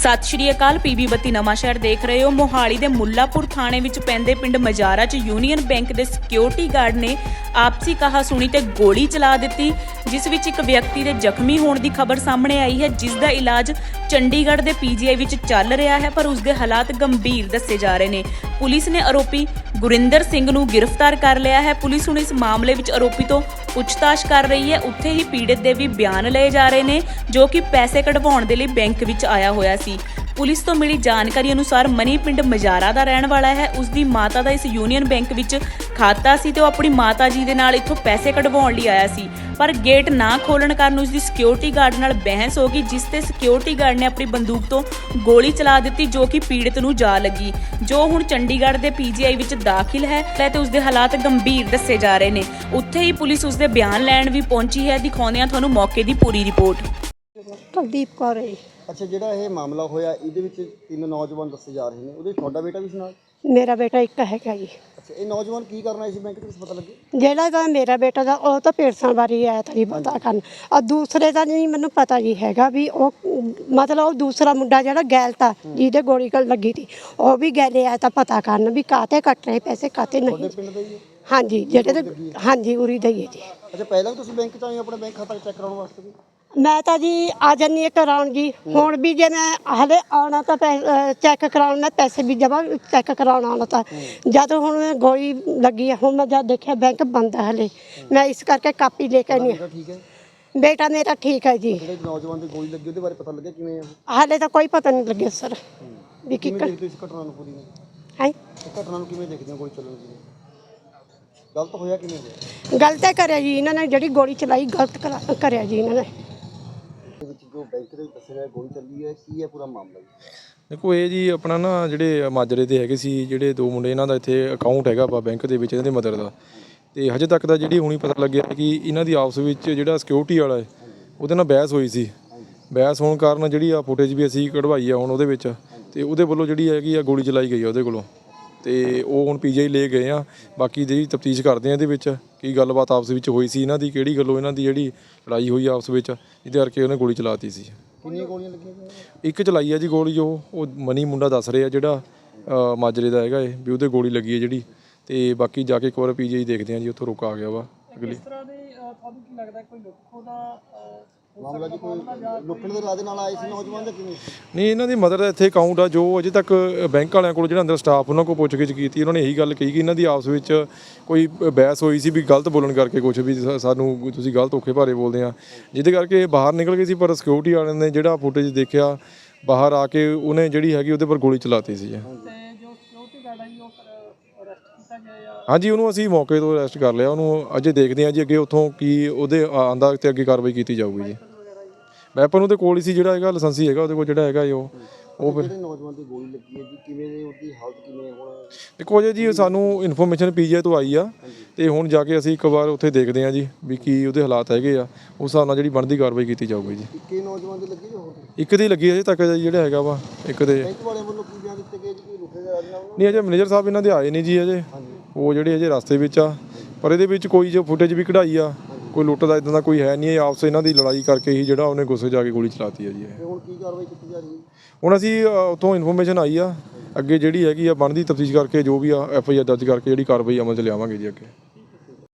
ਸਤਿ ਸ਼੍ਰੀ ਅਕਾਲ ਪੀਬੀ ਬੱਤੀ ਨਵਾਂ ਸ਼ਹਿਰ ਦੇਖ ਰਹੇ ਹੋ। ਮੋਹਾਲੀ ਦੇ ਮੁੱਲਾਪੁਰ ਥਾਣੇ ਵਿੱਚ ਪੈਂਦੇ ਪਿੰਡ ਮਜਾਰਾ 'ਚ ਯੂਨੀਅਨ ਬੈਂਕ ਦੇ ਸਿਕਿਉਰਿਟੀ ਗਾਰਡ ਨੇ ਆਪਸੀ ਕਹਾ ਸੁਣੀ ਤੇ ਗੋਲੀ ਚਲਾ ਦਿੱਤੀ, ਜਿਸ ਵਿੱਚ ਇੱਕ ਵਿਅਕਤੀ ਦੇ ਜ਼ਖਮੀ ਹੋਣ ਦੀ ਖਬਰ ਸਾਹਮਣੇ ਆਈ ਹੈ, ਜਿਸ ਦਾ ਇਲਾਜ ਚੰਡੀਗੜ੍ਹ ਦੇ ਪੀਜੀਆਈ ਵਿੱਚ ਚੱਲ ਰਿਹਾ ਹੈ, ਪਰ ਉਸ ਦੇ ਹਾਲਾਤ ਗੰਭੀਰ ਦੱਸੇ ਜਾ ਰਹੇ ਨੇ। ਪੁਲਿਸ ਨੇ ਆਰੋਪੀ ਗੁਰਿੰਦਰ ਸਿੰਘ ਨੂੰ ਗ੍ਰਿਫਤਾਰ ਕਰ ਲਿਆ ਹੈ। ਪੁਲਿਸ ਹੁਣ ਇਸ ਮਾਮਲੇ ਵਿੱਚ ਆਰੋਪੀ ਤੋਂ ਪੁੱਛਤਾਛ ਕਰ ਰਹੀ ਹੈ। ਉੱਥੇ ਹੀ ਪੀੜਤ ਦੇ ਵੀ ਬਿਆਨ ਲਏ ਜਾ ਰਹੇ ਨੇ, ਜੋ ਕਿ ਪੈਸੇ ਕਢਵਾਉਣ ਦੇ ਲਈ ਬੈਂਕ ਵਿੱਚ ਆਇਆ ਹੋਇਆ ਸੀ। ਪੁਲਿਸ ਤੋਂ ਮਿਲੀ ਜਾਣਕਾਰੀ ਅਨੁਸਾਰ ਮਨੀ ਪਿੰਡ ਮਜਾਰਾ ਦਾ ਰਹਿਣ ਵਾਲਾ ਹੈ। ਉਸ ਦੀ ਮਾਤਾ ਦਾ ਇਸ ਯੂਨੀਅਨ ਬੈਂਕ ਵਿੱਚ ਖਾਤਾ ਸੀ ਤੇ ਉਹ ਆਪਣੀ ਮਾਤਾ ਜੀ ਦੇ ਨਾਲ ਇੱਥੋਂ ਪੈਸੇ ਕਢਵਾਉਣ ਲਈ ਆਇਆ ਸੀ। ਪਰ ਗੇਟ ਨਾ ਖੋਲਣ ਕਾਰਨ ਉਸ ਦੀ ਸਿਕਿਉਰਿਟੀ ਗਾਰਡ ਨਾਲ ਬਹਿਸ ਹੋ ਗਈ, ਜਿਸ ਤੇ ਸਿਕਿਉਰਿਟੀ ਗਾਰਡ ਨੇ ਆਪਣੀ ਬੰਦੂਕ ਤੋਂ ਗੋਲੀ ਚਲਾ ਦਿੱਤੀ, ਜੋ ਕਿ ਪੀੜਤ ਨੂੰ ਜਾ ਲੱਗੀ, ਜੋ ਹੁਣ ਚੰਡੀਗੜ੍ਹ ਦੇ ਪੀਜੀਆਈ ਵਿੱਚ ਦਾਖਲ ਹੈ ਤੇ ਉਸ ਦੇ ਹਾਲਾਤ ਗੰਭੀਰ ਦੱਸੇ ਜਾ ਰਹੇ ਨੇ। ਉੱਥੇ ਹੀ ਪੁਲਿਸ ਉਸ ਦੇ ਬਿਆਨ ਲੈਣ ਵੀ ਪਹੁੰਚੀ ਹੈ। ਦਿਖਾਉਂਦੇ ਹਾਂ ਤੁਹਾਨੂੰ ਮੌਕੇ ਦੀ ਪੂਰੀ ਰਿਪੋਰਟ। ਕੁਲਦੀਪ ਕੌਰ ਹੈ ਜੀ। ਅੱਛਾ ਜਿਹੜਾ ਇਹ ਮਾਮਲਾ ਹੋਇਆ ਇਹਦੇ ਵਿੱਚ ਤਿੰਨ ਨੌਜਵਾਨ ਦੱਸੇ ਜਾ ਰਹੇ ਨੇ। ਉਹਦੇ ਵਿੱਚ ਤੁਹਾਡਾ ਬੇਟਾ ਵੀ ਸੀ ਨਾਲ? ਮੇਰਾ ਬੇਟਾ ਇੱਕ ਹੈਗਾ ਜੀ। ਅੱਛਾ ਇਹ ਨੌਜਵਾਨ ਕੀ ਕਰਨ ਆਏ ਸੀ? ਬੈਂਕ ਦੇ ਵਿੱਚ ਪਤਾ ਲੱਗੇ? ਜਿਹੜਾ ਦਾ ਮੇਰਾ ਬੇਟਾ ਦਾ ਉਹ ਤਾਂ ਪੇਰਸਾਂ ਬਾਰੇ ਆਇਆ ਤਾਂ ਜੀ ਪਤਾ ਕਰਨ। ਆ ਦੂਸਰੇ ਦਾ ਨਹੀਂ ਮੈਨੂੰ ਪਤਾ ਜੀ ਹੈਗਾ ਵੀ ਉਹ ਮਤਲਬ ਉਹ ਦੂਸਰਾ ਮੁੰਡਾ ਜਿਹੜਾ ਗੈਲ ਤਾ ਜਿਹਦੇ ਗੋਲੀ ਕਲ ਲੱਗੀ ਸੀ ਉਹ ਵੀ ਗੈਲੇ ਆਇਆ ਤਾਂ ਪਤਾ ਕਰਨ ਵੀ ਕਾਤੇ ਕੱਟ ਰਹੇ ਪੈਸੇ ਕਾਤੇ ਤੁਹਾਡੇ ਨਹੀਂ ਪਿੰਡ ਦਾ ਹੀ ਹੈ? ਹਾਂਜੀ ਜਿਹੜੇ ਤੇ ਹਾਂਜੀ ਉਰੀ ਦਾ ਹੀ ਹੈ ਜੀ। ਅੱਛਾ ਪਹਿਲਾਂ ਵੀ ਤੁਸੀਂ ਬੈਂਕ ਚ ਆਏ ਹੋ ਆਪਣਾ ਬੈਂਕ ਖਾਤਾ ਚੈੱਕ ਕਰਾਉਣ ਵਾਸਤੇ ਵੀ? ਮੈਂ ਤਾਂ ਜੀ ਆ ਜੰਨੀ ਕਰਾਉਣ ਜੀ ਹੁਣ ਵੀ ਜੇ ਮੈਂ ਹਲੇ ਆਉਣਾ ਤਾਂ ਚੈੱਕ ਕਰਾਉਣ ਮੈਂ ਪੈਸੇ ਵੀ ਜਮਾ ਚੈੱਕ ਕਰਾਉਣ ਆਉਣਾ ਤਾਂ। ਜਦ ਹੁਣ ਗੋਲੀ ਲੱਗੀ ਹੈ ਹੁਣ ਮੈਂ ਜਦ ਦੇਖਿਆ ਬੈਂਕ ਬੰਦ ਹੈ ਹਲੇ। ਮੈਂ ਇਸ ਕਰਕੇ ਕਾਪੀ ਲੈ ਕੇ ਨਹੀਂ ਬੇਟਾ ਠੀਕ ਹੈ? ਬੇਟਾ ਮੇਰਾ ਠੀਕ ਹੈ ਜੀ। ਜਿਹੜੇ ਨੌਜਵਾਨ ਦੀ ਗੋਲੀ ਲੱਗੀ ਉਹਦੇ ਬਾਰੇ ਪਤਾ ਲੱਗਿਆ ਕਿਵੇਂ ਹੈ ਹਾਲੇ ਤਾਂ ਕੋਈ ਪਤਾ ਨਹੀਂ ਲੱਗਿਆ ਸਰ। ਵੀ ਕੀ ਕਿਵੇਂ ਦੇਖਦੇ ਹੋ ਇਸ ਘਟਨਾ ਨੂੰ ਪੂਰੀ? ਨੂੰ ਹੈ? ਇਹ ਘਟਨਾ ਨੂੰ ਕਿਵੇਂ ਦੇਖਦੇ ਹੋ ਗੋਲੀ ਚੱਲਣ ਦੀ? ਗਲਤ ਹੋਇਆ ਕਿਵੇਂ? ਹੋਇਆ ਗਲਤ ਹੈ ਕਰਿਆ ਜੀ ਇਹਨਾਂ ਨੇ ਜਿਹੜੀ ਗੋਲੀ ਚਲਾਈ ਗਲਤ ਕਰਾ- ਕਰਿਆ ਜੀ ਇਹਨਾਂ ਨੇ। ਇਹਦੇ ਬੈਂਕ ਦੇ ਦੱਸਿਆ ਗਿਆ ਗੋਲੀ ਚੱਲੀ ਹੈ, ਕੀ ਹੈ ਪੂਰਾ ਮਾਮਲਾ ਜੀ? ਦੇਖੋ, ਇਹ ਜੀ ਆਪਣਾ ਨਾ ਜਿਹੜੇ ਮਾਜਰੇ ਦੇ ਹੈਗੇ ਸੀ, ਜਿਹੜੇ ਦੋ ਮੁੰਡੇ ਇਹਨਾਂ ਦਾ ਇੱਥੇ ਅਕਾਊਂਟ ਹੈਗਾ ਵਾ ਬੈਂਕ ਦੇ ਵਿੱਚ ਇਹਨਾਂ ਦੇ ਮਦਰ ਦਾ। ਤੇ ਹਜੇ ਤੱਕ ਦਾ ਜਿਹੜੀ ਹੁਣੀ ਪਤਾ ਲੱਗਿਆ ਕਿ ਇਹਨਾਂ ਦੀ ਆਪਸ ਵਿੱਚ ਜਿਹੜਾ ਸਿਕਿਉਰਿਟੀ ਵਾਲਾ ਹੈ, ਉਹਦੇ ਨਾਲ ਬਹਿਸ ਹੋਈ ਸੀ। ਬਹਿਸ ਹੋਣ ਕਾਰਨ ਜਿਹੜੀ ਆ ਫੁਟੇਜ ਵੀ ਅਸੀਂ ਕਢਵਾਈ ਆ ਹੁਣ ਉਹਦੇ ਵਿੱਚ, ਤੇ ਉਹਦੇ ਵੱਲੋਂ ਜਿਹੜੀ ਹੈਗੀ ਆ ਗੋਲੀ ਚਲਾਈ ਗਈ ਆ ਉਹਦੇ ਕੋਲੋਂ। ਤੇ ਉਹ ਹੁਣ ਪੀਜੀਆਈ ਲੈ ਗਏ ਆ। ਬਾਕੀ ਜਿਹੜੀ ਤਫਤੀਸ਼ ਕਰਦੇ ਆ ਇਹਦੇ ਵਿੱਚ ਕੀ ਗੱਲਬਾਤ ਆਪਸ ਵਿੱਚ ਹੋਈ ਸੀ ਇਹਨਾਂ ਦੀ ਕਿਹੜੀ ਗੱਲੋਂ ਇਹਨਾਂ ਦੀ ਜਿਹੜੀ ਲੜਾਈ ਹੋਈ ਆਪਸ ਵਿੱਚ ਜਿਹਦੇ ਕਰਕੇ ਉਹਨੇ ਗੋਲੀ ਚਲਾਤੀ ਸੀ। ਕਿੰਨੀਆਂ ਗੋਲੀਆਂ ਲੱਗੀਆਂ? ਇੱਕ ਚਲਾਈ ਆ ਜੀ ਗੋਲੀ ਉਹ ਉਹ ਮਨੀ ਮੁੰਡਾ ਦੱਸ ਰਿਹਾ ਜਿਹੜਾ ਅ, ਮਾਜਰੇ ਦਾ ਹੈਗਾ ਇਹ ਵੀ ਉਹਦੇ ਗੋਲੀ ਲੱਗੀ ਹੈ ਜਿਹੜੀ। ਤੇ ਬਾਕੀ ਜਾ ਕੇ ਇੱਕ ਵਾਰ ਪੀਜੀਆਈ ਦੇਖਦੇ ਆ ਜੀ ਉੱਥੋਂ ਰੁਕ ਆ ਗਿਆ ਵਾ। ਅਗਲੀ ਮਾਮਲਾ ਜੀ ਕੋਈ ਲੁੱਟਣ ਦੇ ਇਰਾਦੇ ਨਾਲ ਆਏ ਸੀ ਨੌਜਵਾਨ ਜਾਂ ਕਿਵੇਂ? ਨਹੀਂ ਇਹਨਾਂ ਦੀ ਮਦਰ ਦਾ ਇੱਥੇ ਅਕਾਊਂਟ ਆ ਜੋ ਅਜੇ ਤੱਕ ਬੈਂਕ ਵਾਲਿਆਂ ਕੋਲ ਜਿਹੜਾ ਅੰਦਰ ਸਟਾਫ ਉਹਨਾਂ ਕੋਲ ਪੁੱਛਗਿੱਛ ਕੀਤੀ ਉਹਨਾਂ ਨੇ ਇਹੀ ਗੱਲ ਕਹੀ ਕਿ ਇਹਨਾਂ ਦੀ ਆਪਸ ਵਿੱਚ ਕੋਈ ਬਹਿਸ ਹੋਈ ਸੀ ਵੀ ਗਲਤ ਬੋਲਣ ਕਰਕੇ ਕੁਝ ਵੀ ਸਾ- ਸਾਨੂੰ ਤੁਸੀਂ ਗਲਤ ਔਖੇ ਭਾਰੇ ਬੋਲਦੇ ਆ। ਜਿਹਦੇ ਕਰਕੇ ਇਹ ਬਾਹਰ ਨਿਕਲ ਗਏ ਸੀ ਪਰ ਸਿਕਿਉਰਿਟੀ ਵਾਲਿਆਂ ਨੇ ਜਿਹੜਾ ਫੁਟੇਜ ਦੇਖਿਆ ਬਾਹਰ ਆ ਕੇ ਉਹਨੇ ਜਿਹੜੀ ਹੈਗੀ ਉਹਦੇ ਪਰ ਗੋਲੀ ਚਲਾਤੀ ਸੀ। ਜੀ ਹਾਂਜੀ ਉਹਨੂੰ ਅਸੀਂ ਮੌਕੇ ਤੋਂ ਅਰੈਸਟ ਕਰ ਲਿਆ। ਉਹਨੂੰ ਅਜੇ ਦੇਖਦੇ ਹਾਂ ਜੀ ਅੱਗੇ ਉੱਥੋਂ ਕੀ ਉਹਦੇ ਆਂਦਾ ਤੇ ਅੱਗੇ ਕਾਰਵਾਈ ਕੀਤੀ ਜਾਊਗੀ ਜੀ। ਵੈਪਨ ਉਹਦੇ ਕੋਲ ਹੀ ਸੀ ਜਿਹੜਾ ਹੈਗਾ ਲਾਇਸੈਂਸੀ ਹੈਗਾ ਉਹਦੇ ਕੋਲ ਜਿਹੜਾ ਹੈਗਾ ਜੀ ਉਹ। ਉਹ ਫਿਰ ਜਿਹੜੇ ਨੌਜਵਾਨ ਦੀ ਗੋਲੀ ਲੱਗੀ ਹੈ ਜੀ? ਕਿਵੇਂ ਦੇ ਉਹਦੀ ਹਾਲਤ ਕਿਵੇਂ ਹੈ? ਹੁਣ ਦੇਖੋ ਜੇ ਜੀ ਸਾਨੂੰ ਇਨਫੋਰਮੇਸ਼ਨ ਪੀਜੀਆਈ ਤੋਂ ਆਈ ਆ। ਤੇ ਹੁਣ ਜਾ ਕੇ ਅਸੀਂ ਇੱਕ ਵਾਰ ਉੱਥੇ ਦੇਖਦੇ ਹਾਂ ਜੀ ਵੀ ਕੀ ਉਹਦੇ ਹਾਲਾਤ ਹੈਗੇ ਆ। ਉਸ ਹਿਸਾਬ ਨਾਲ ਜਿਹੜੀ ਬਣਦੀ ਕਾਰਵਾਈ ਕੀਤੀ ਜਾਊਗੀ ਜੀ। ਇੱਕੇ ਨੌਜਵਾਨ ਦੀ ਲੱਗੀ ਜਾਂ ਹੋਰ? ਇੱਕ ਦੀ ਲੱਗੀ ਅਜੇ ਤੱਕ ਜਿਹੜਾ ਹੈਗਾ ਵਾ ਇੱਕ ਦੇ। ਬੈਂਕ ਵਾਲਿਆਂ ਵੱਲੋਂ ਕੀ ਬਿਆਨ ਦਿੱਤੇ ਗਏ ਜੀ ਕੋਈ ਨਹੀਂ ਅਜੇ ਮੈਨੇਜਰ ਸਾਹਿਬ ਇਹਨਾਂ ਦੇ ਆਏ ਨਹੀਂ ਜੀ ਅਜੇ। ਉਹ ਜਿਹੜੇ ਅਜੇ ਰਸਤੇ ਵਿੱਚ ਆ। ਪਰ ਇਹਦੇ ਵਿੱਚ ਕੋਈ ਜੋ ਫੁਟੇਜ ਵੀ ਕਢਾਈ ਆ ਕੋਈ ਲੁੱਟ ਦਾ ਇਦਾਂ ਦਾ ਕੋਈ ਹੈ ਨਹੀਂ ਇਹ ਆਪਸ ਇਹਨਾਂ ਦੀ ਲੜਾਈ ਕਰਕੇ ਹੀ ਜਿਹੜਾ ਉਹਨੇ ਗੁੱਸੇ ਜਾ ਕੇ ਗੋਲੀ ਚਲਾਤੀ ਆ ਜੀ ਇਹ। ਹੁਣ ਕੀ ਕਾਰਵਾਈ ਕੀਤੀ ਜਾ ਰਹੀ ਹੈ? ਹੁਣ ਅਸੀਂ ਉੱਥੋਂ ਇਨਫੋਰਮੇਸ਼ਨ ਆਈ ਆ। ਅੱਗੇ ਜਿਹੜੀ ਹੈਗੀ ਆ ਬਣਦੀ ਤਫਤੀਸ਼ ਕਰਕੇ ਜੋ ਵੀ ਆ ਐਫ ਆਈ ਆਰ ਦਰਜ ਕਰਕੇ ਜਿਹੜੀ ਕਾਰਵਾਈ ਅਮਲ ਚ ਲਿਆਵਾਂਗੇ ਜੀ ਅੱਗੇ।